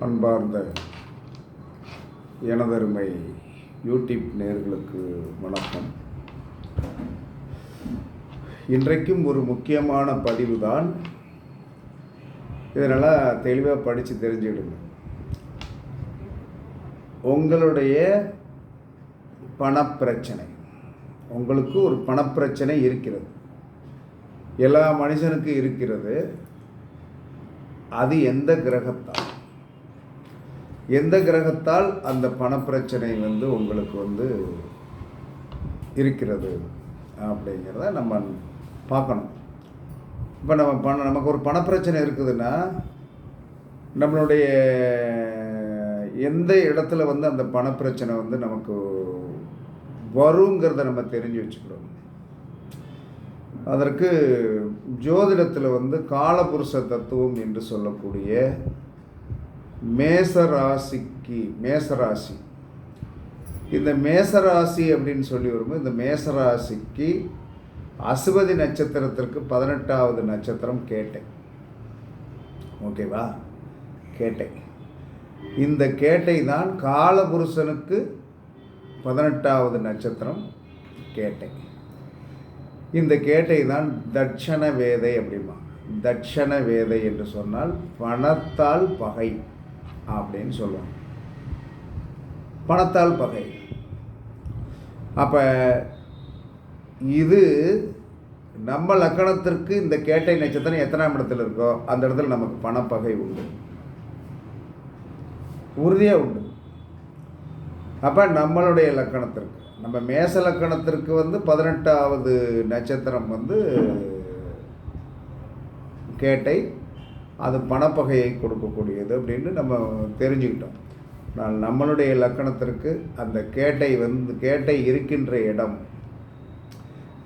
அன்பார்ந்த எனதருமை யூடியூப் நேர்களுக்கு வணக்கம். இன்றைக்கும் ஒரு முக்கியமான பதிவு தான் இதனால் தெளிவாக படித்து தெரிஞ்சுக்கிடுங்க. உங்களுடைய பணப்பிரச்சனை. உங்களுக்கு ஒரு பணப்பிரச்சனை இருக்கிறது. எல்லா மனுஷனுக்கும் இருக்கிறது. அது எந்த கிரகத்தால்? எந்த கிரகத்தால் அந்த பணப்பிரச்சனை வந்து உங்களுக்கு வந்து இருக்கிறது அப்படிங்கிறத நம்ம பார்க்கணும். இப்போ நம்ம பண நமக்கு ஒரு பணப்பிரச்சனை இருக்குதுன்னா நம்மளுடைய எந்த இடத்துல வந்து அந்த பணப்பிரச்சனை வந்து நமக்கு வருங்கிறத நம்ம தெரிஞ்சு வச்சுக்கிறோம். அதற்கு ஜோதிடத்தில் வந்து காலபுருஷ தத்துவம் என்று சொல்லக்கூடிய மேசராசிக்கு மேசராசி. இந்த மேசராசி அப்படின்னு சொல்லி வரும்போது இந்த மேசராசிக்கு அசுவதி நட்சத்திரத்திற்கு பதினெட்டாவது நட்சத்திரம் கேட்டேன் ஓகேவா கேட்டை. இந்த கேட்டை தான் காலபுருஷனுக்கு பதினெட்டாவது நட்சத்திரம் கேட்டை. இந்த கேட்டை தான் தட்சண வேதை அப்படிமா தட்சண வேதை என்று சொன்னால் பணத்தால் பகை. அப்படின்னு சொல்லுவாங்க பணத்தால் பகை. அப்போ இது நம்ம லக்கணத்திற்கு இந்த கேட்டை நட்சத்திரம் எத்தனாம் இடத்துல இருக்கோ அந்த இடத்துல நமக்கு பணப்பகை உண்டு. உறுதியாக உண்டு. அப்போ நம்மளுடைய லக்கணத்திற்கு நம்ம மேச லக்கணத்திற்கு வந்து பதினெட்டாவது நட்சத்திரம் வந்து கேட்டை அது பணப்பகையை கொடுக்கக்கூடியது அப்படின்னு நம்ம தெரிஞ்சுக்கிட்டோம். நான் நம்மளுடைய லக்கணத்திற்கு அந்த கேட்டை வந்து கேட்டை இருக்கின்ற இடம்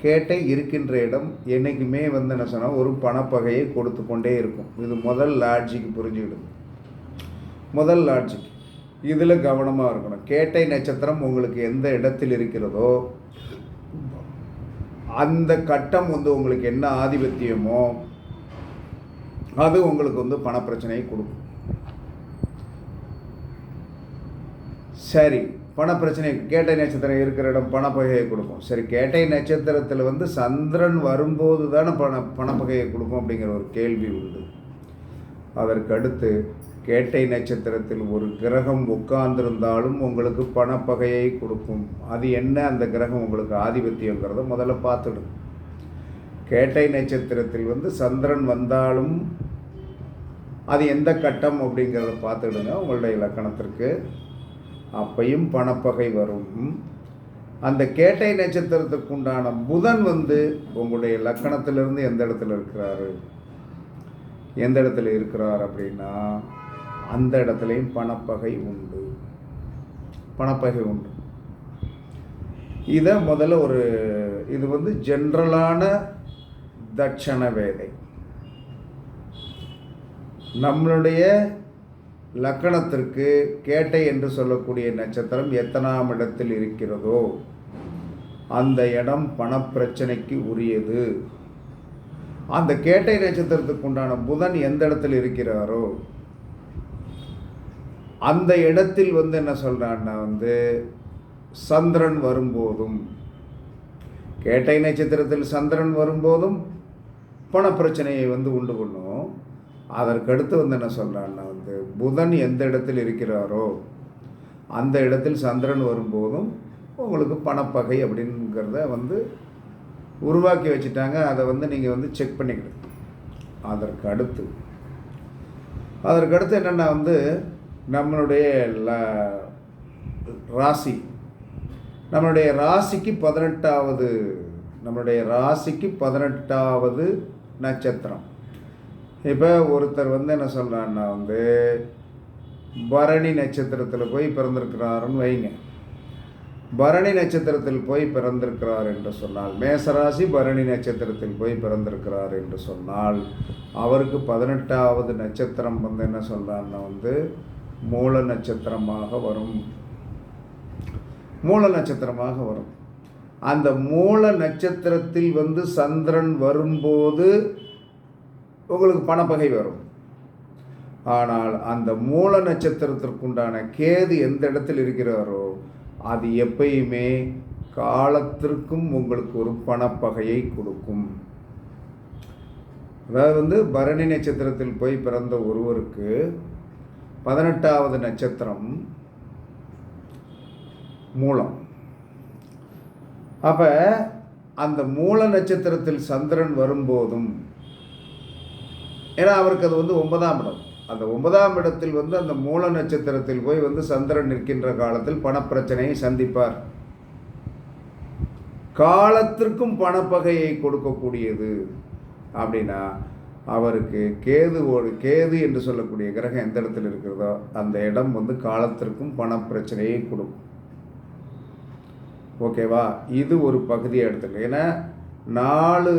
கேட்டை இருக்கின்ற இடம் என்றைக்குமே வந்து என்ன சொன்னால் ஒரு பணப்பகையை கொடுத்து கொண்டே இருக்கும். இது முதல் லாட்ஜிக்கு புரிஞ்சுக்கிடுது. முதல் லாட்ஜிக்கு இதில் கவனமாக இருக்கணும். கேட்டை நட்சத்திரம் உங்களுக்கு எந்த இடத்தில் இருக்கிறதோ அந்த கட்டம் வந்து உங்களுக்கு என்ன ஆதிபத்தியமோ அது உங்களுக்கு வந்து பணப்பிரச்சனையை கொடுக்கும். சரி பணப்பிரச்சனை கேட்டை நட்சத்திரம் இருக்கிற இடம் பணப்பகையை கொடுக்கும். சரி கேட்டை நட்சத்திரத்தில் வந்து சந்திரன் வரும்போது தானே பண பணப்பகையை கொடுக்கும் அப்படிங்கிற ஒரு கேள்வி உண்டு. அதற்கு அடுத்து கேட்டை நட்சத்திரத்தில் ஒரு கிரகம் உட்கார்ந்திருந்தாலும் உங்களுக்கு பணப்பகையை கொடுக்கும். அது என்ன அந்த கிரகம் உங்களுக்கு ஆதிபத்தியங்கிறத முதல்ல பார்த்துடும் கேட்டை நட்சத்திரத்தில் வந்து சந்திரன் வந்தாலும் அது எந்த கட்டம் அப்படிங்கிறத பார்த்துடுங்க உங்களுடைய இலக்கணத்திற்கு. அப்பையும் பணப்பகை வரும். அந்த கேட்டை நட்சத்திரத்துக்கு உண்டான புதன் வந்து உங்களுடைய லக்கணத்திலிருந்து எந்த இடத்துல இருக்கிறாரு? எந்த இடத்துல இருக்கிறார் அப்படின்னா அந்த இடத்துலையும் பணப்பகை உண்டு. பணப்பகை உண்டு. இதை முதல்ல ஒரு இது வந்து ஜென்ரலான தட்சண வேதை நம்மளுடைய லக்கணத்திற்கு கேட்டை என்று சொல்லக்கூடிய நட்சத்திரம் எத்தனாம் இடத்தில் இருக்கிறதோ அந்த இடம் பணப்பிரச்சனைக்கு உரியது. அந்த கேட்டை நட்சத்திரத்துக்கு உண்டான புதன் எந்த இடத்தில் இருக்கிறாரோ அந்த இடத்தில் வந்து என்ன சொல்கிறான்னா வந்து சந்திரன் வரும்போதும் கேட்டை நட்சத்திரத்தில் சந்திரன் வரும்போதும் பணப்பிரச்சனையை வந்து உண்டு பண்ணும். அதற்கடுத்து வந்து என்ன சொல்கிறான்னா வந்து புதன் எந்த இடத்தில் இருக்கிறாரோ அந்த இடத்தில் சந்திரன் வரும்போதும் உங்களுக்கு பணப்பகை அப்படிங்கிறத வந்து உருவாக்கி வச்சுட்டாங்க. அதை வந்து நீங்கள் வந்து செக் பண்ணிக்கணும். அதற்கு அடுத்து அதற்கு அடுத்து என்னென்னா வந்து நம்மளுடைய ல ராசி. நம்மளுடைய ராசிக்கு பதினெட்டாவது நம்மளுடைய ராசிக்கு பதினெட்டாவது நட்சத்திரம். இப்போ ஒருத்தர் வந்து என்ன சொல்கிறான்னா வந்து பரணி நட்சத்திரத்தில் போய் பிறந்திருக்கிறாருன்னு வைங்க. பரணி நட்சத்திரத்தில் போய் பிறந்திருக்கிறார் என்று சொன்னால் மேசராசி பரணி நட்சத்திரத்தில் போய் பிறந்திருக்கிறார் என்று சொன்னால் அவருக்கு பதினெட்டாவது நட்சத்திரம் வந்து என்ன சொல்கிறான்னா வந்து மூல நட்சத்திரமாக வரும். மூல நட்சத்திரமாக வரும். அந்த மூல நட்சத்திரத்தில் வந்து சந்திரன் வரும்போது உங்களுக்கு பணப்பகை வரும். ஆனால் அந்த மூல நட்சத்திரத்திற்குண்டான கேது எந்த இடத்தில் இருக்கிறாரோ அது எப்பயுமே காலத்திற்கும் உங்களுக்கு ஒரு பணப்பகையை கொடுக்கும். அதாவது வந்து பரணி நட்சத்திரத்தில் போய் பிறந்த ஒருவருக்கு பதினெட்டாவது நட்சத்திரம் மூலம். அப்போ அந்த மூல நட்சத்திரத்தில் சந்திரன் வரும்போதும் ஏன்னா அவருக்கு அது வந்து ஒன்பதாம் இடம். அந்த ஒன்பதாம் இடத்தில் வந்து அந்த மூல நட்சத்திரத்தில் போய் வந்து சந்திரன் நிற்கின்ற காலத்தில் பணப்பிரச்சனையை சந்திப்பார். காலத்திற்கும் பணப்பகையை கொடுக்கக்கூடியது அப்படின்னா அவருக்கு கேதுவோடு கேது என்று சொல்லக்கூடிய கிரகம் எந்த இடத்துல இருக்கிறதோ அந்த இடம் வந்து காலத்திற்கும் பணப்பிரச்சனையை கொடுக்கும். ஓகேவா? இது ஒரு பகுதியை எடுத்துக்க ஏன்னா நாலு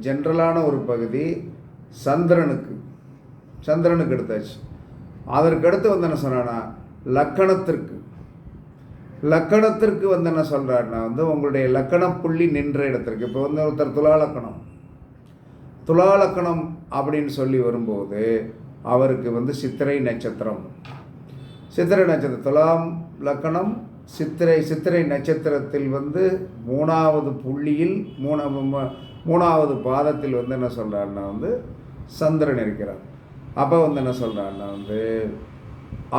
ஜென்ரலான ஒரு பகுதி சந்திரனுக்கு சந்திரனுக்கு எடுத்தாச்சு. அதற்கு அடுத்து வந்து என்ன சொன்னான்னா லக்கணத்திற்கு. லக்கணத்திற்கு வந்து என்ன சொல்கிறாருன்னா வந்து உங்களுடைய லக்கண புள்ளி நின்ற இடத்திற்கு. இப்போ வந்து ஒருத்தர் துலா லக்கணம். துலா லக்கணம் அப்படின்னு சொல்லி வரும்போது அவருக்கு வந்து சித்திரை நட்சத்திரம். சித்திரை நட்சத்திரம் துலாம் லக்கணம் சித்திரை சித்திரை நட்சத்திரத்தில் வந்து மூணாவது புள்ளியில் மூணா மூணாவது பாதத்தில் வந்து என்ன சொல்கிறாருன்னா வந்து சந்திரன் இருக்கிறார். அப்போ வந்து என்ன சொல்கிறாருன்னா வந்து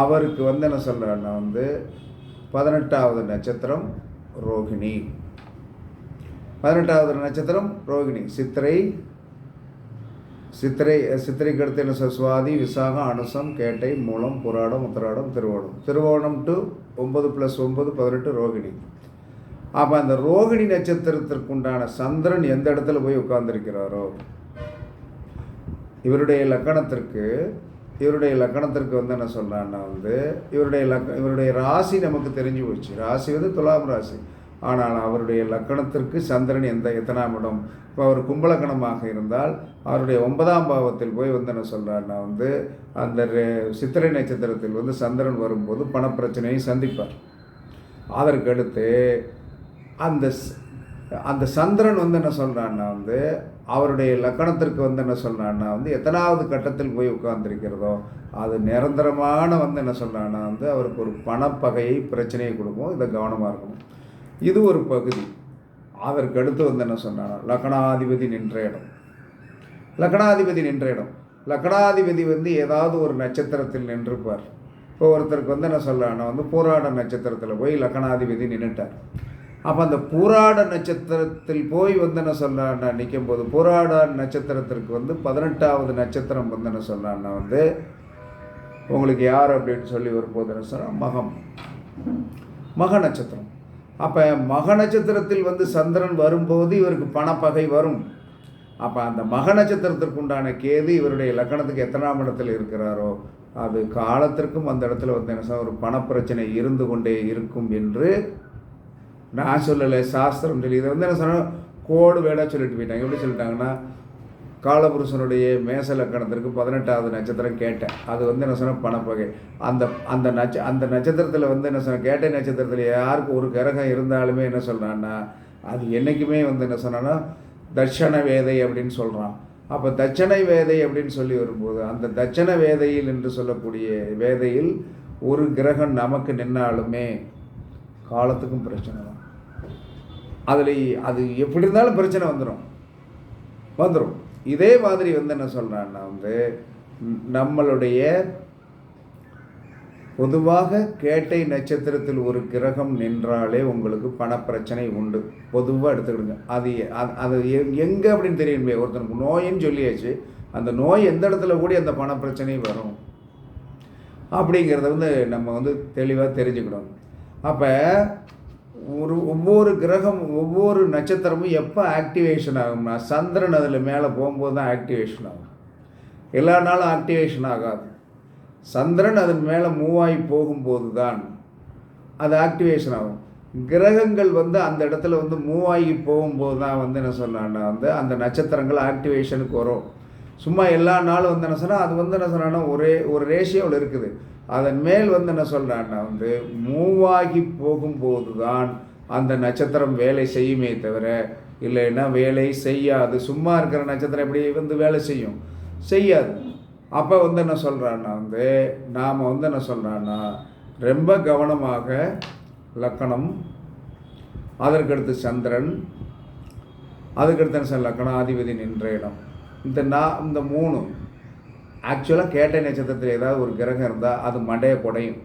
அவருக்கு வந்து என்ன சொல்கிறாருன்னா வந்து பதினெட்டாவது நட்சத்திரம் ரோகிணி. பதினெட்டாவது நட்சத்திரம் ரோகிணி. சித்திரை சித்திரை சித்திரைக்கு அடுத்து என்ன சொல் சுவாதி விசாகம் அனுசம் கேட்டை மூலம் புராடம் உத்திராடம் திருவோணம். திருவோணம் டு ஒம்பது ப்ளஸ் ஒம்பது பதினெட்டு ரோகிணி. அப்போ அந்த ரோகிணி நட்சத்திரத்திற்குண்டான சந்திரன் எந்த இடத்துல போய் உட்கார்ந்துருக்கிறாரோ? இவருடைய லக்கணத்திற்கு இவருடைய லக்கணத்திற்கு வந்து என்ன சொல்கிறான்னா வந்து இவருடைய லக்க இவருடைய ராசி நமக்கு தெரிஞ்சு போச்சு. ராசி வந்து துலாம் ராசி. ஆனால் அவருடைய லக்கணத்திற்கு சந்திரன் எந்த எத்தனாம் இடம்? இப்போ அவர் கும்பலக்கணமாக இருந்தால் அவருடைய ஒன்பதாம் பாவத்தில் போய் வந்து என்ன சொல்கிறாருன்னா வந்து அந்த சித்திரை நட்சத்திரத்தில் வந்து சந்திரன் வரும்போது பணப்பிரச்சனையை சந்திப்பார். அதற்கு அடுத்து அந்த அந்த சந்திரன் வந்து என்ன சொல்கிறான்னா வந்து அவருடைய லக்கணத்திற்கு வந்து என்ன சொல்கிறான்னா வந்து எத்தனாவது கட்டத்தில் போய் உட்கார்ந்துருக்கிறதோ அது நிரந்தரமான வந்து என்ன சொல்கிறான்னா வந்து அவருக்கு ஒரு பணப்பகையை பிரச்சனையை கொடுக்கும். இதை கவனமாக இருக்கணும். இது ஒரு பகுதி. அதற்கு அடுத்து வந்து என்ன சொன்னாங்க லக்கணாதிபதி நின்ற இடம். லக்கணாதிபதி நின்ற இடம். லக்கணாதிபதி வந்து ஏதாவது ஒரு நட்சத்திரத்தில் நின்றுப்பார். இப்போ ஒருத்தருக்கு வந்து என்ன சொல்லலாம்னா வந்து பூராட நட்சத்திரத்தில் போய் லக்கணாதிபதி நின்றுட்டார் அப்போ அந்த பூராட நட்சத்திரத்தில் போய் வந்து என்ன சொல்கிறான்னா நிற்கும் போது பூராட நட்சத்திரத்திற்கு வந்து பதினெட்டாவது நட்சத்திரம் வந்து என்ன சொல்கிறான்னா வந்து உங்களுக்கு யார்? அப்படின்னு சொல்லி வரும்போது என்ன சொன்னால் மகம். மக நட்சத்திரம். அப்போ மக நட்சத்திரத்தில் வந்து சந்திரன் வரும்போது இவருக்கு பணப்பகை வரும். அப்போ அந்த மக நட்சத்திரத்திற்கு உண்டான கேது இவருடைய லக்கணத்துக்கு எத்தனாம் இடத்துல இருக்கிறாரோ அது காலத்திற்கும் அந்த இடத்துல வந்து என்ன ஒரு பணப்பிரச்சனை இருந்து கொண்டே இருக்கும் என்று நான் சொல்லலை சாஸ்திரம் சொல்லி இதை வந்து என்ன சொன்னால் கோடு வேடாக சொல்லிட்டு போயிட்டாங்க. எப்படி சொல்லிட்டாங்கன்னா காலபுருஷனுடைய மேச லக்கணத்திற்கு பதினெட்டாவது நட்சத்திரம் கேட்டேன். அது வந்து என்ன சொன்னால் பணப்பகை. அந்த அந்த நட்ச அந்த நட்சத்திரத்தில் வந்து என்ன சொன்ன கேட்டை நட்சத்திரத்தில் யாருக்கு ஒரு கிரகம் இருந்தாலுமே என்ன சொல்கிறான்னா அது என்றைக்குமே வந்து என்ன சொன்னான்னா தட்சண வேதை அப்படின்னு சொல்கிறான் அப்போ தட்சணை வேதை அப்படின்னு சொல்லி வரும்போது அந்த தட்சண வேதையில் என்று சொல்லக்கூடிய வேதையில் ஒரு கிரகம் நமக்கு நின்னாலுமே காலத்துக்கும் பிரச்சனை தான் அதில் அது எப்படி இருந்தாலும் பிரச்சனை வந்துடும் வந்துடும் இதே மாதிரி வந்து என்ன சொல்கிறான்னா வந்து நம்மளுடைய பொதுவாக கேட்டை நட்சத்திரத்தில் ஒரு கிரகம் நின்றாலே உங்களுக்கு பணப்பிரச்சனை உண்டு. பொதுவாக எடுத்துக்கிடுங்க. அது அது எங்கே அப்படின்னு தெரியுமே. ஒருத்தனுக்கு நோயின்னு சொல்லியாச்சு. அந்த நோய் எந்த இடத்துல கூடி அந்த பணப்பிரச்சனை வரும்? அப்படிங்கிறத வந்து நம்ம வந்து தெளிவாக தெரிஞ்சுக்கணும். அப்போ ஒரு ஒவ்வொரு கிரகம் ஒவ்வொரு நட்சத்திரமும் எப்போ ஆக்டிவேஷன் ஆகும்னா சந்திரன் அதில் மேலே போகும்போது தான் ஆக்டிவேஷன் ஆகும். எல்லா நாளும் ஆக்டிவேஷன் ஆகாது. சந்திரன் அதன் மேலே மூவ் ஆகி போகும்போது தான் அது ஆக்டிவேஷன் ஆகும். கிரகங்கள் வந்து அந்த இடத்துல வந்து மூவ் ஆகி போகும்போது தான் வந்து என்ன சொன்னான்னா வந்து அந்த நட்சத்திரங்கள் ஆக்டிவேஷனுக்கு வரும். சும்மா எல்லா நாளும் வந்து என்ன சொன்னால் அது வந்து என்ன சொன்னான்னா ஒரே ஒரு ரேஷியோவில் இருக்குது. அதன் மேல் வந்து என்ன சொல்கிறான்னா வந்து மூவாகி போகும்போது தான் அந்த நட்சத்திரம் வேலை செய்யுமே தவிர இல்லைன்னா வேலை செய்யாது. சும்மா இருக்கிற நட்சத்திரம் எப்படி வந்து வேலை செய்யும்? செய்யாது. அப்போ வந்து என்ன சொல்கிறான்னா வந்து நாம் வந்து என்ன சொல்கிறான்னா ரொம்ப கவனமாக லக்கணம் அதற்கடுத்து சந்திரன் அதுக்கடுத்து என்ன சார் லக்கணம் ஆதிபதி நின்ற இடம் இந்த நான் இந்த மூணு ஆக்சுவலாக கேட்டை நட்சத்திரத்தில் ஏதாவது ஒரு கிரகம் இருந்தால் அது மண்டையை குடையும்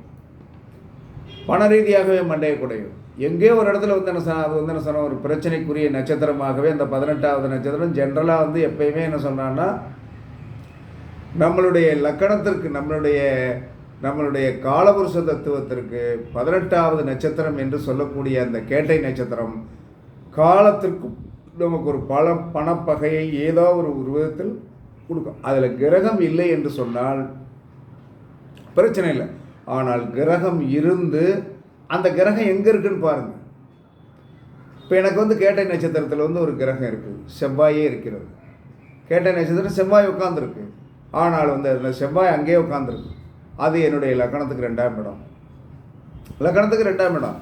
பண ரீதியாகவே மண்டையை குடையும் எங்கேயோ ஒரு இடத்துல வந்து என்ன சொன்ன அது வந்து என்ன சொன்ன ஒரு பிரச்சனைக்குரிய நட்சத்திரமாகவே அந்த பதினெட்டாவது நட்சத்திரம் ஜென்ரலாக வந்து எப்பயுமே என்ன சொன்னான்னா நம்மளுடைய லக்கணத்திற்கு நம்மளுடைய நம்மளுடைய காலபுருஷ தத்துவத்திற்கு பதினெட்டாவது நட்சத்திரம் என்று சொல்லக்கூடிய அந்த கேட்டை நட்சத்திரம் காலத்திற்கு நமக்கு ஒரு பல பணப்பகையை ஏதோ ஒரு விதத்தில் கொடுக்கும். அதில் கிரகம் இல்லை என்று சொன்னால் பிரச்சனை இல்லை. ஆனால் கிரகம் இருந்து அந்த கிரகம் எங்கே இருக்குன்னு பாருங்கள் இப்போ எனக்கு வந்து கேட்டை நட்சத்திரத்தில் வந்து ஒரு கிரகம் இருக்குது செவ்வாயே இருக்கிறது. கேட்டை நட்சத்திரம் செவ்வாய் உட்காந்துருக்கு ஆனால் வந்து அந்த செவ்வாய் அங்கேயே உட்காந்துருக்கு அது என்னுடைய லக்கணத்துக்கு ரெண்டாம் இடம். லக்கணத்துக்கு ரெண்டாம் இடம்.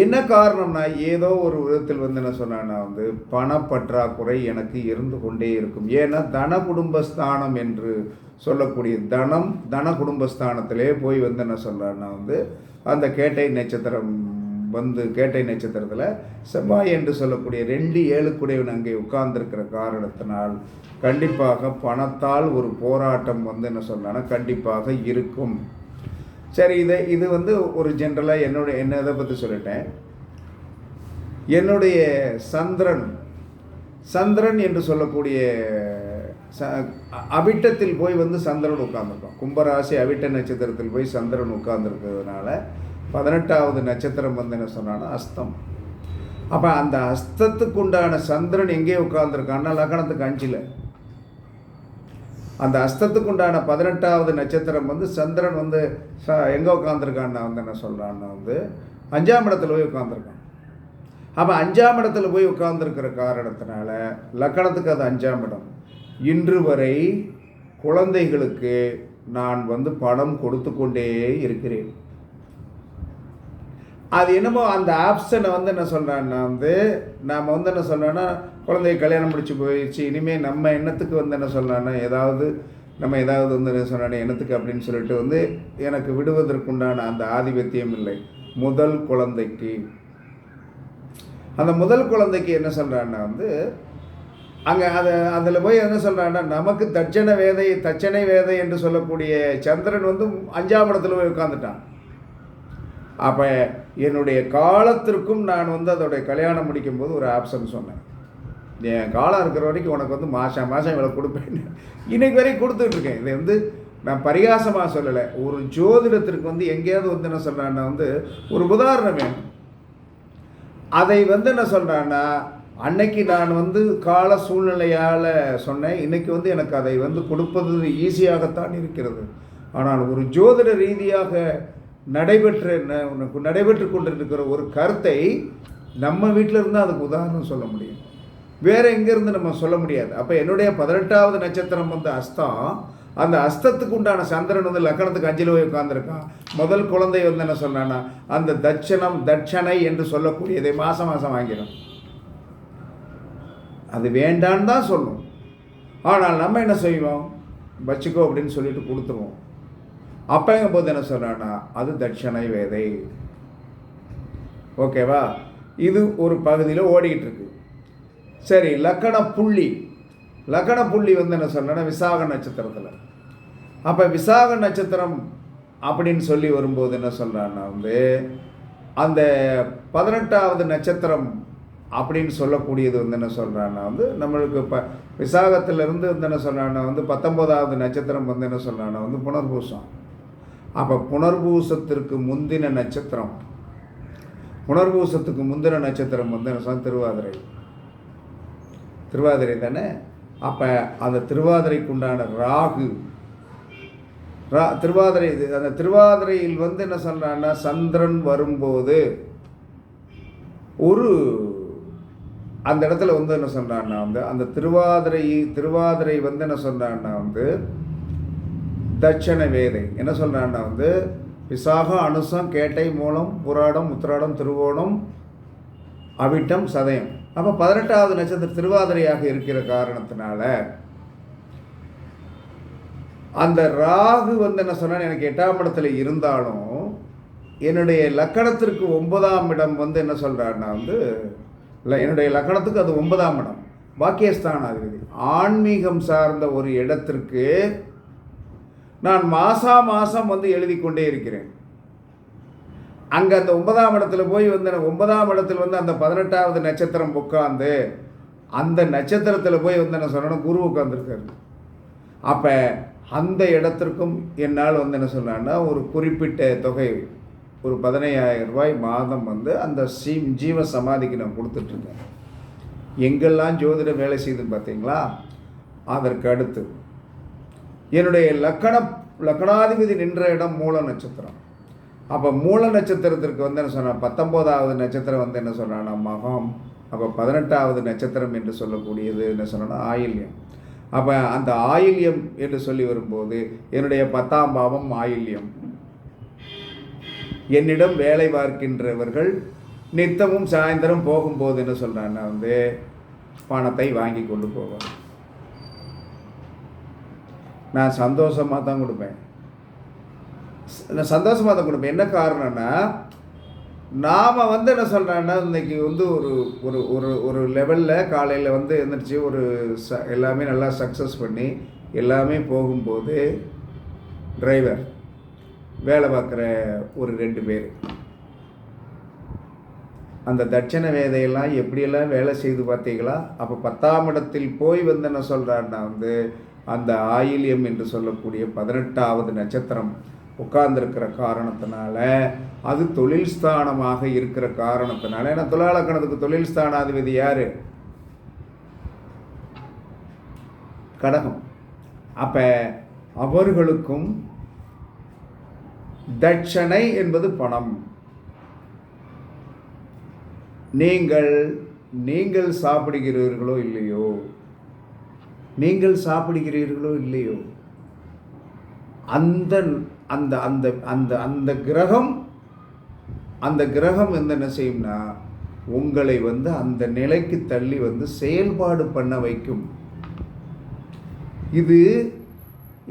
என்ன காரணம்னா ஏதோ ஒரு விதத்தில் வந்து என்ன சொன்னா வந்து பணப்பற்றாக்குறை எனக்கு இருந்து கொண்டே இருக்கும். ஏன்னா தன குடும்பஸ்தானம் என்று சொல்லக்கூடிய தனம் தன குடும்பஸ்தானத்திலே போய் வந்து என்ன சொல்கிறான்னா வந்து அந்த கேட்டை நட்சத்திரம் வந்து கேட்டை நட்சத்திரத்தில் செவ்வாய் என்று சொல்லக்கூடிய ரெண்டு ஏழுக்குடையவன் அங்கே உட்கார்ந்துருக்கிற காரணத்தினால் கண்டிப்பாக பணத்தால் ஒரு போராட்டம் வந்து என்ன சொன்னான்னா கண்டிப்பாக இருக்கும். சரி இதை இது வந்து ஒரு ஜென்ரலாக என்னுடைய என்ன இதை பற்றி சொல்லிட்டேன். என்னுடைய சந்திரன் சந்திரன் என்று சொல்லக்கூடிய ச அவிட்டத்தில் போய் வந்து சந்திரன் உட்கார்ந்துருக்கோம் கும்பராசி அவிட்ட நட்சத்திரத்தில் போய் சந்திரன் உட்கார்ந்துருக்கிறதுனால பதினெட்டாவது நட்சத்திரம் வந்து என்ன சொன்னான்னா அஸ்தம். அப்போ அந்த அஸ்தத்துக்கு உண்டான சந்திரன் எங்கே உட்கார்ந்துருக்கான்னா லக்கணத்துக்கு அஞ்சில். அந்த அஸ்தத்துக்கு உண்டான பதினெட்டாவது நட்சத்திரம் வந்து சந்திரன் வந்து ச எங்கே உட்காந்துருக்கான்னு வந்து என்ன சொல்கிறான்னா வந்து அஞ்சாம் இடத்துல போய் உட்காந்துருக்கான் அப்போ அஞ்சாம் இடத்துல போய் உட்காந்துருக்கிற காரணத்தினால லக்கணத்துக்கு அது அஞ்சாம் இடம். இன்று வரை குழந்தைகளுக்கு நான் வந்து பணம் கொடுத்து கொண்டே இருக்கிறேன். அது என்னமோ அந்த ஆப்ஷனை வந்து என்ன சொல்கிறான்னா வந்து நாம் வந்து என்ன சொல்கிறோன்னா குழந்தைய கல்யாணம் முடிச்சு போயிடுச்சு இனிமேல் நம்ம எண்ணத்துக்கு வந்து என்ன சொல்லலான்னா ஏதாவது நம்ம ஏதாவது வந்து என்ன சொன்னா எண்ணத்துக்கு அப்படின்னு சொல்லிட்டு வந்து எனக்கு விடுவதற்குண்டான அந்த ஆதிபத்தியம் இல்லை. முதல் குழந்தைக்கு. அந்த முதல் குழந்தைக்கு என்ன சொல்கிறான்னா வந்து அங்கே அதை அதில் போய் என்ன சொல்கிறான்னா நமக்கு தட்சண வேதை தட்சணை வேதை என்று சொல்லக்கூடிய சந்திரன் வந்து அஞ்சாம் இடத்துல போய் உட்காந்துட்டான் அப்போ என்னுடைய காலத்திற்கும் நான் வந்து அதோடைய கல்யாணம் முடிக்கும்போது ஒரு ஆப்ஷன் சொன்னேன். என் காலம் இருக்கிற வரைக்கும் உனக்கு வந்து மாதம் மாதம் இவ்வளோ கொடுப்பேன்னு இன்னைக்கு வரைக்கும் கொடுத்துட்ருக்கேன். இது வந்து நான் பரிகாசமாக சொல்லலை. ஒரு ஜோதிடத்திற்கு வந்து எங்கேயாவது வந்து என்ன சொல்கிறான்னா வந்து ஒரு உதாரணம் வேணும். அதை வந்து என்ன சொல்கிறான்னா அன்னைக்கு நான் வந்து கால சூழ்நிலையால் சொன்னேன். இன்றைக்கி வந்து எனக்கு அதை வந்து கொடுப்பது ஈஸியாகத்தான் இருக்கிறது. ஆனால் ஒரு ஜோதிட ரீதியாக நடைபெற்ற நடைபெற்று கொண்டிருக்கிற ஒரு கருத்தை நம்ம வீட்டில் இருந்தால் அதுக்கு உதாரணம் சொல்ல முடியும். வேறு எங்கேருந்து நம்ம சொல்ல முடியாது. அப்போ என்னுடைய பதினெட்டாவது நட்சத்திரம் வந்து அஸ்தம் அந்த அஸ்தத்துக்கு உண்டான சந்திரன் வந்து லக்கணத்துக்கு அஞ்சில் போய் உட்காந்துருக்கான் முதல் குழந்தை வந்து என்ன சொன்னான்னா அந்த தட்சணம் தட்சணை என்று சொல்லக்கூடியதை மாதம் மாதம் வாங்கிடும். அது வேண்டான்னு தான் சொல்லும். ஆனால் நம்ம என்ன செய்வோம்? வச்சுக்கோ அப்படின்னு சொல்லிட்டு கொடுத்துருவோம். அப்போங்க போது என்ன சொல்கிறான்னா அது தட்சணை வேதை. ஓகேவா? இது ஒரு பகுதியில் ஓடிக்கிட்டு இருக்கு. சரி லக்கண புள்ளி. லக்கண புள்ளி வந்து என்ன சொல்கிறேன்னா விசாக நட்சத்திரத்தில். அப்போ விசாக நட்சத்திரம் அப்படின்னு சொல்லி வரும்போது என்ன சொல்கிறான்னா வந்து அந்த பதினெட்டாவது நட்சத்திரம் அப்படின்னு சொல்லக்கூடியது வந்து என்ன சொல்கிறான்னா வந்து நம்மளுக்கு இப்போ விசாகத்திலிருந்து வந்து என்ன சொல்கிறான்னா வந்து பத்தொம்போதாவது நட்சத்திரம் வந்து என்ன சொல்கிறான்னா வந்து புனர்பூசம். அப்போ புனர்பூசத்திற்கு முந்தின நட்சத்திரம். புனர்பூசத்துக்கு முந்தின நட்சத்திரம் வந்து என்ன சொன்னால் திருவாதிரை. திருவாதிரை தானே? அப்போ அந்த திருவாதிரைக்கு உண்டான ராகு ரா திருவாதிரை அந்த திருவாதிரையில் வந்து என்ன சொல்கிறான்னா சந்திரன் வரும்போது ஒரு அந்த இடத்துல வந்து என்ன சொல்கிறான்னா வந்து அந்த திருவாதிரை திருவாதிரை வந்து என்ன சொல்கிறான்னா வந்து தட்சண வேதை. என்ன சொல்கிறான்னா வந்து விசாகம் அனுசம் கேட்டை மூலம் புராடம் உத்திராடம் திருவோணம் அவிட்டம் சதயம். அப்போ பதினெட்டாவது நட்சத்திர திருவாதிரையாக இருக்கிற காரணத்தினால அந்த ராகு வந்து என்ன சொன்னால் எனக்கு எட்டாம் இடத்துல இருந்தாலும் என்னுடைய லக்கணத்திற்கு ஒன்பதாம் இடம் வந்து என்ன சொல்கிறாருன்னா வந்து இல்லை என்னுடைய லக்கணத்துக்கு அது ஒன்பதாம் இடம். பாக்கியஸ்தான் அதிபதி ஆன்மீகம் சார்ந்த ஒரு இடத்திற்கு நான் மாசா மாதம் வந்து எழுதி கொண்டே இருக்கிறேன். அங்கே அந்த ஒன்பதாம் இடத்துல போய் வந்து ஒன்பதாம் இடத்துல வந்து அந்த பதினெட்டாவது நட்சத்திரம் உட்காந்து அந்த நட்சத்திரத்தில் போய் வந்து என்ன சொல்லணும் குரு உட்காந்துருக்காரு அப்போ அந்த இடத்திற்கும் என்னால் வந்து என்ன சொன்னான்னா ஒரு குறிப்பிட்ட தொகை ஒரு பதினையாயிரம் ரூபாய் மாதம் வந்து அந்த சீ ஜீவ சமாதிக்கு நான் கொடுத்துட்ருக்கேன் எங்கெல்லாம் ஜோதிட வேலை செய்து பார்த்தீங்களா? அதற்கு அடுத்து என்னுடைய லக்கண லக்கணாதிபதி நின்ற இடம் மூல நட்சத்திரம். அப்போ மூல நட்சத்திரத்திற்கு வந்து என்ன சொன்னால் பத்தொம்போதாவது நட்சத்திரம் வந்து என்ன சொல்கிறான்னா மகம். அப்போ பதினெட்டாவது நட்சத்திரம் என்று சொல்லக்கூடியது என்ன சொன்னா ஆயில்யம். அப்போ அந்த ஆயில்யம் என்று சொல்லி வரும்போது என்னுடைய பத்தாம் பாவம் ஆயில்யம். என்னிடம் வேலை பார்க்கின்றவர்கள் நித்தமும் சாயந்தரம் போகும்போது என்ன சொல்கிறான்னா வந்து பணத்தை வாங்கி கொண்டு போவார். நான் சந்தோஷமாக தான் கொடுப்பேன். சந்தோஷமாக தான் கொடுப்பேன். என்ன காரணம்னா நாம் வந்து என்ன சொல்கிறேன்னா இன்றைக்கி வந்து ஒரு ஒரு ஒரு ஒரு லெவலில் காலையில் வந்து எழுந்திரிச்சு ஒரு ச எல்லாமே நல்லா சக்ஸஸ் பண்ணி எல்லாமே போகும்போது டிரைவர் வேலை பார்க்குற ஒரு ரெண்டு பேர். அந்த தட்சண வேதையெல்லாம் எப்படியெல்லாம் வேலை செய்து பார்த்தீங்களா? அப்போ பத்தாம் இடத்தில் போய் வந்து என்ன சொல்கிறாருன்னா வந்து அந்த ஆயில்யம் என்று சொல்லக்கூடிய பதினெட்டாவது நட்சத்திரம். உட்கார்ந்துருக்கிற காரணத்தினால அது தொழில் ஸ்தானமாக இருக்கிற காரணத்தினால. ஏன்னா தொழிலாளக்கணத்துக்கு தொழில் ஸ்தானாதிபதி யார்? கடகம். அப்போ அவர்களுக்கும் தட்சணை என்பது பணம். நீங்கள் நீங்கள் சாப்பிடுகிறீர்களோ இல்லையோ? நீங்கள் சாப்பிடுகிறீர்களோ இல்லையோ? அந்த அந்த அந்த அந்த அந்த கிரகம் அந்த கிரகம் வந்து என்ன செய்யும்னா உங்களை வந்து அந்த நிலைக்கு தள்ளி வந்து செயல்பாடு பண்ண வைக்கும். இது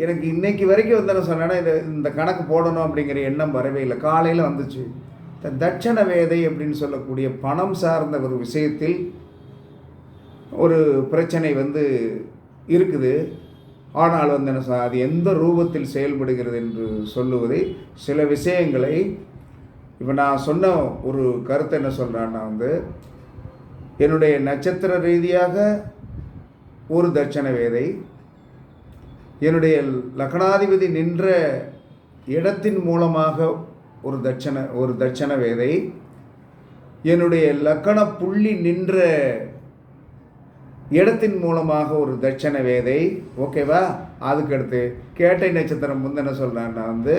எனக்கு இன்னைக்கு வரைக்கும் வந்து என்ன சொன்னேன்னா இதை இந்த கணக்கு போடணும் அப்படிங்கிற எண்ணம் வரவே இல்லை. காலையில் வந்துச்சு. இந்த தட்சண வேதை அப்படின்னு சொல்லக்கூடிய பணம் சார்ந்த ஒரு விஷயத்தில் ஒரு பிரச்சனை வந்து இருக்குது. ஆனால் வந்து என்ன அது எந்த ரூபத்தில் செயல்படுகிறது என்று சொல்லுவதை சில விஷயங்களை இப்போ நான் சொன்ன ஒரு கருத்தை என்ன சொல்கிறேன்னா வந்து என்னுடைய நட்சத்திர ரீதியாக ஒரு தட்சண வேதை என்னுடைய லக்னாதிபதி நின்ற இடத்தின் மூலமாக ஒரு தட்சண ஒரு தட்சண வேதை என்னுடைய லக்கண புள்ளி நின்ற இடத்தின் மூலமாக ஒரு தட்சண வேதை ஓகேவா? அதுக்கடுத்து கேட்டை நட்சத்திரம் வந்து என்ன சொல்கிறேன்னா வந்து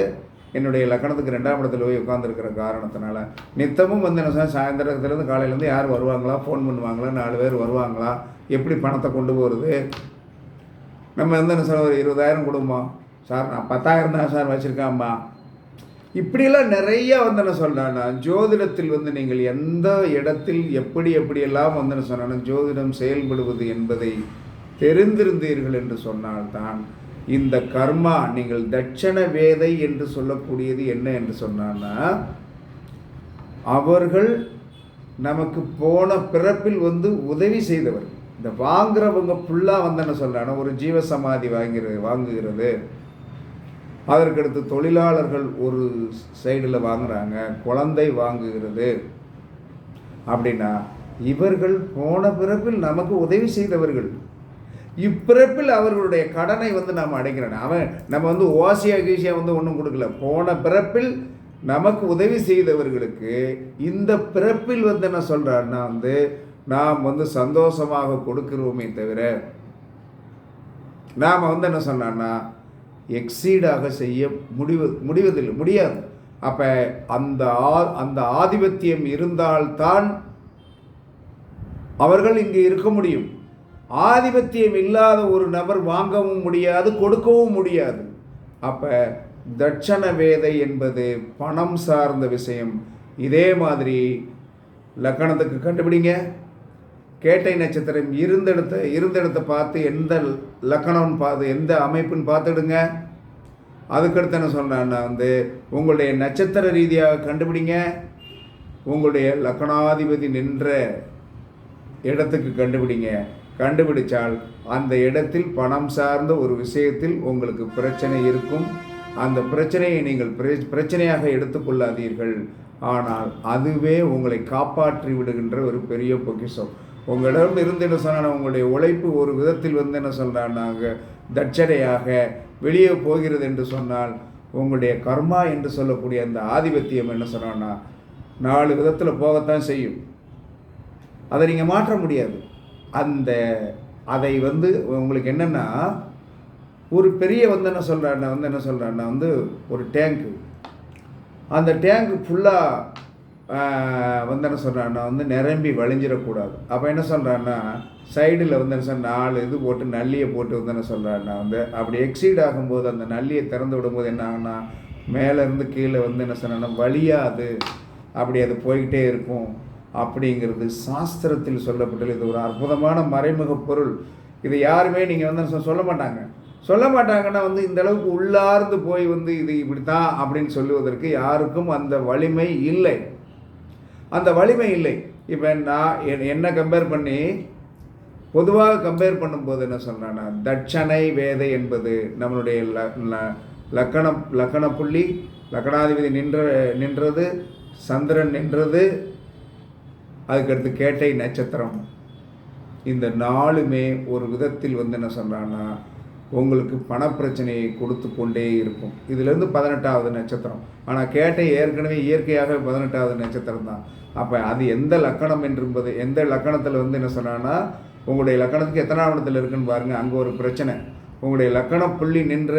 என்னுடைய லக்கணத்துக்கு ரெண்டாம் இடத்துல போய் உட்காந்துருக்கிற காரணத்தினால நித்தமும் வந்து என்ன சொன்னால் சாயந்தரத்துலேருந்து காலையிலேருந்து யார் வருவாங்களா? ஃபோன் பண்ணுவாங்களா? நாலு பேர் வருவாங்களா? எப்படி பணத்தை கொண்டு போகிறது நம்ம வந்து என்ன சார் ஒரு இருபதாயிரம் கொடுப்போம். சார் நான் பத்தாயிரம் தான் சார் வச்சுருக்கேன்ப்பா இப்படியெல்லாம் நிறைய வந்து என்ன ஜோதிடத்தில் வந்து நீங்கள் எந்த இடத்தில் எப்படி எப்படியெல்லாம் வந்து சொன்னாலும் ஜோதிடம் செயல்படுவது என்பதை தெரிந்திருந்தீர்கள் என்று சொன்னால்தான் இந்த கர்மா நீங்கள் தட்சண வேதை என்று சொல்லக்கூடியது என்ன என்று சொன்னான்னா அவர்கள் நமக்கு போன பிறப்பில் வந்து உதவி செய்தவர். இந்த வாங்குறவங்க ஃபுல்லாக வந்து என்ன சொல்கிறாங்கன்னா ஒரு ஜீவசமாதி வாங்கிறது வாங்குகிறது. அதற்கடுத்து தொழிலாளர்கள் ஒரு சைடில் வாங்குறாங்க குழந்தை வாங்குகிறது. அப்படின்னா இவர்கள் போன பிறப்பில் நமக்கு உதவி செய்தவர்கள். இப்பிறப்பில் அவர்களுடைய கடனை வந்து நாம் அடைக்கிறோம். அவன் நம்ம வந்து ஓசியா கீசியா வந்து ஒன்றும் கொடுக்கல. போன பிறப்பில் நமக்கு உதவி செய்தவர்களுக்கு இந்த பிறப்பில் வந்து என்ன சொல்கிறான்னா வந்து நாம் வந்து சந்தோஷமாக கொடுக்கிறோமே தவிர நாம் வந்து என்ன சொன்னான்னா எக்ஸீடாக செய்ய முடிவு முடிவதில்லை முடியாது. அப்போ அந்த ஆ அந்த ஆதிபத்தியம் இருந்தால்தான் அவர்கள் இங்கே இருக்க முடியும். ஆதிபத்தியம் இல்லாத ஒரு நபர் வாங்கவும் முடியாது கொடுக்கவும் முடியாது. அப்போ தட்சண வேதை என்பது பணம் சார்ந்த விஷயம். இதே மாதிரி லக்கணத்துக்கு கண்டுபிடிங்க. கேட்டை நட்சத்திரம் இருந்த இடத்த இருந்த இடத்த பார்த்து எந்த லக்கணம்னு பார்த்து எந்த அமைப்புன்னு பார்த்துடுங்க. அதுக்கடுத்து என்ன சொல்கிறேன்னா வந்து உங்களுடைய நட்சத்திர ரீதியாக கண்டுபிடிங்க. உங்களுடைய லக்னாதிபதி நின்ற இடத்துக்கு கண்டுபிடிங்க. கண்டுபிடிச்சால் அந்த இடத்தில் பணம் சார்ந்த ஒரு விஷயத்தில் உங்களுக்கு பிரச்சனை இருக்கும். அந்த பிரச்சனையை நீங்கள் பிர- பிரச்சனையாக எடுத்துக்கொள்ளாதீர்கள் ஆனால் அதுவே உங்களை காப்பாற்றி விடுகின்ற ஒரு பெரிய பொக்கிஷம். உங்களிடம் இருந்து என்ன சொன்னால் உங்களுடைய உழைப்பு ஒரு விதத்தில் வந்து என்ன சொல்கிறாங்க தட்சணையாக வெளியே போகிறது என்று சொன்னால் உங்களுடைய கர்மா என்று சொல்லக்கூடிய அந்த ஆதிபத்தியம் என்ன சொன்னோன்னா நாலு விதத்தில் போகத்தான் செய்யும். அதை நீங்கள் மாற்ற முடியாது. அந்த அதை வந்து உங்களுக்கு என்னென்னா ஒரு பெரிய வந்து என்ன சொல்கிறான்னா வந்து என்ன சொல்கிறான்னா வந்து ஒரு டேங்க்கு அந்த டேங்க்கு ஃபுல்லாக வந்து என்ன சொல்கிறான்னா வந்து நிரம்பி வழிஞ்சிடக்கூடாது. அப்போ என்ன சொல்கிறான்னா சைடில் வந்து என்ன சொன்ன நாலு இது போட்டு நல்லியை போட்டு வந்து என்ன சொல்கிறான்னா வந்து அப்படி எக்ஸீட் ஆகும்போது அந்த நல்லியை திறந்து விடும்போது என்ன ஆகுனா மேலேருந்து கீழே வந்து என்ன சொன்னா வழியாது. அப்படி அது போய்கிட்டே இருக்கும் அப்படிங்கிறது சாஸ்திரத்தில் சொல்லப்பட்டது இது ஒரு அற்புதமான மறைமுக பொருள். இதை யாருமே நீங்கள் வந்து சொ- சொல்ல மாட்டாங்க. சொல்ல மாட்டாங்கன்னா வந்து இந்த அளவுக்கு உள்ளார்ந்து போய் வந்து இது இப்படி தான் அப்படின்னு சொல்லுவதற்கு யாருக்கும் அந்த வலிமை இல்லை. அந்த வலிமை இல்லை. இப்போ நான் என்- என்ன கம்பேர் பண்ணி பொதுவாக கம்பேர் பண்ணும்போது என்ன சொல்கிறேன்னா தட்சணை வேதை என்பது நம்மளுடைய ல லக்கணம் லக்கண புள்ளி. லக்கணாதிபதி நின்ற நின்றது சந்திரன் நின்றது அதுக்கடுத்து கேட்டை நட்சத்திரம். இந்த நாளுமே ஒரு விதத்தில் வந்து என்ன சொல்கிறான்னா உங்களுக்கு பணப்பிரச்சனையை கொடுத்து கொண்டே இருக்கும். இதுலேருந்து பதினெட்டாவது நட்சத்திரம். ஆனால் கேட்டை ஏற்கனவே இயற்கையாக பதினெட்டாவது நட்சத்திரம் தான். அப்போ அது எந்த லக்கணம் என்பது எந்த லக்கணத்தில் வந்து என்ன சொன்னான்னா உங்களுடைய லக்கணத்துக்கு எத்தனாம் இடத்துல இருக்குன்னு பாருங்கள் அங்கே ஒரு பிரச்சனை. உங்களுடைய லக்கண புள்ளி நின்ற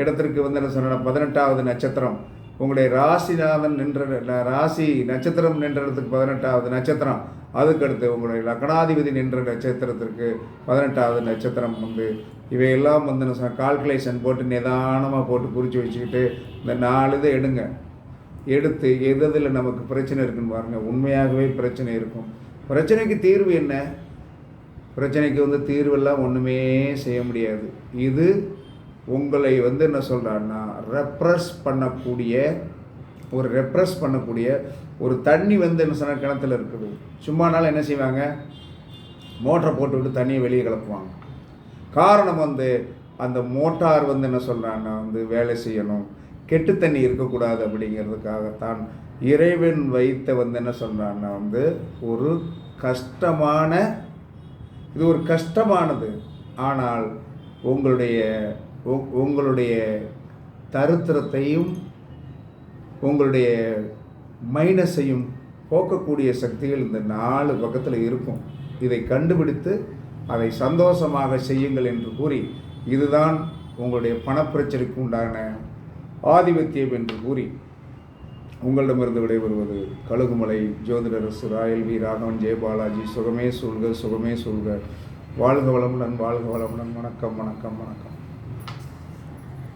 இடத்திற்கு வந்து என்ன சொன்னா பதினெட்டாவது நட்சத்திரம். உங்களுடைய ராசிநாதன் நின்ற ராசி நட்சத்திரம் நின்ற இடத்துக்கு பதினெட்டாவது நட்சத்திரம். அதுக்கடுத்து உங்களுடைய லக்னாதிபதி நின்ற நட்சத்திரத்திற்கு பதினெட்டாவது நட்சத்திரம் வந்து இவையெல்லாம் வந்து என்ன சொன்ன கால்குலேஷன் போட்டு நிதானமாக போட்டு குறித்து வச்சுக்கிட்டு இந்த நாலு இதை எடுங்க. எடுத்து எதில் நமக்கு பிரச்சனை இருக்குன்னு பாருங்கள் உண்மையாகவே பிரச்சனை இருக்கும். பிரச்சனைக்கு தீர்வு என்ன? பிரச்சனைக்கு வந்து தீர்வெல்லாம் ஒன்றுமே செய்ய முடியாது. இது உங்களை வந்து என்ன சொல்கிறான்னா ரெப்ரஸ் பண்ணக்கூடிய ஒரு ரெப்ரஸ் பண்ணக்கூடிய ஒரு தண்ணி வந்து என்ன சொன்ன கிணத்துல இருக்குது. சும்மானாலும் என்ன செய்வாங்க? மோட்டரை போட்டு விட்டு தண்ணியை வெளியே கிளப்புவாங்க. காரணம் வந்து அந்த மோட்டார் வந்து என்ன சொல்கிறான்னா வந்து வேலை செய்யணும். கெட்டு தண்ணி இருக்கக்கூடாது அப்படிங்கிறதுக்காகத்தான் இறைவன் வைத்த வந்து என்ன சொல்கிறான்னா வந்து ஒரு கஷ்டமான இது ஒரு கஷ்டமானது. ஆனால் உங்களுடைய உங்களுடைய தருத்திரத்தையும் உங்களுடைய மைனஸையும் போக்கக்கூடிய சக்திகள் இந்த நாலு பக்கத்தில் இருக்கும். இதை கண்டுபிடித்து அதை சந்தோஷமாக செய்யுங்கள் என்று கூறி இதுதான் உங்களுடைய பணப்பிரச்சனைக்கு உண்டான ஆதிபத்தியம் என்று கூறி உங்களிடமிருந்து விடைபெறுவது கழுகுமலை ஜோதிடரசு ராயல் வி. ராகவன் ஜெயபாலாஜி சுகமே சூழ்க சுகமே சொல்க வாழ்க வளமுடன் வாழ்க வளமுடன். வணக்கம் வணக்கம் வணக்கம்.